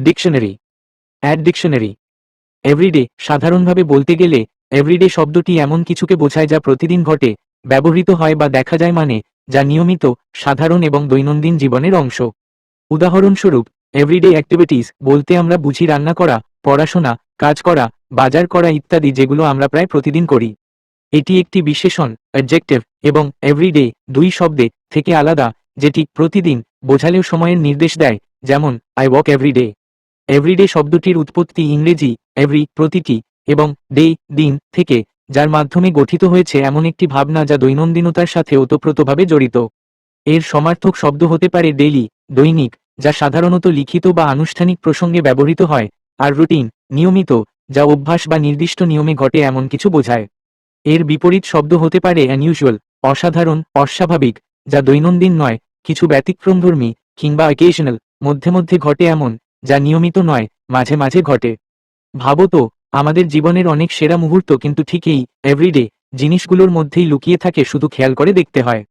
Dictionary add dictionary everyday সাধারণভাবে বলতে গেলে এভরিডে শব্দটি এমন কিছুকে বোঝায় যা প্রতিদিন ঘটে, ব্যবহৃত হয় বা দেখা যায় মানে যা নিয়মিত, সাধারণ এবং দৈনন্দিন জীবনের অংশ। উদাহরণস্বরূপ এভরিডে অ্যাক্টিভিটিস বলতে আমরা বুঝি রান্না করা, পড়াশোনা, কাজ করা, বাজার করা ইত্যাদি যেগুলো আমরা প্রায় প্রতিদিন করি। এটি একটি বিশেষণ অ্যাডজেক্টিভ এবং এভরিডে দুই শব্দে থেকে আলাদা, যেটি প্রতিদিন বোঝালেও সময়ের নির্দেশ দেয়, যেমন আই ওয়াক এভরিডে এভরিডে শব্দটির উৎপত্তি ইংরেজি, এভরি, প্রতিটি, এবং ডে দিন থেকে, যার মাধ্যমে গঠিত হয়েছে এমন একটি ভাবনা যা দৈনন্দিনতার সাথে ওতপ্রোতভাবে জড়িত। এর সমার্থক শব্দ হতে পারে ডেইলি দৈনিক, যা সাধারণত লিখিত বা আনুষ্ঠানিক প্রসঙ্গে ব্যবহৃত হয়, আর রুটিন নিয়মিত, যা অভ্যাস বা নির্দিষ্ট নিয়মে ঘটে এমন কিছু বোঝায়। এর বিপরীত শব্দ হতে পারে অ্যানইউজুয়াল অসাধারণ, অস্বাভাবিক, যা দৈনন্দিন নয়, কিছু ব্যতিক্রমধর্মী, কিংবা অকেশনাল মধ্যে মধ্যে ঘটে এমন যা নিয়মিত নয়, মাঝে মাঝে ঘটে। ভাবো তো, আমাদের জীবনের অনেক সেরা মুহূর্ত কিন্তু ঠিকই এভরিডে জিনিসগুলোর মধ্যেই লুকিয়ে থাকে শুধু খেয়াল করে দেখতে হয়।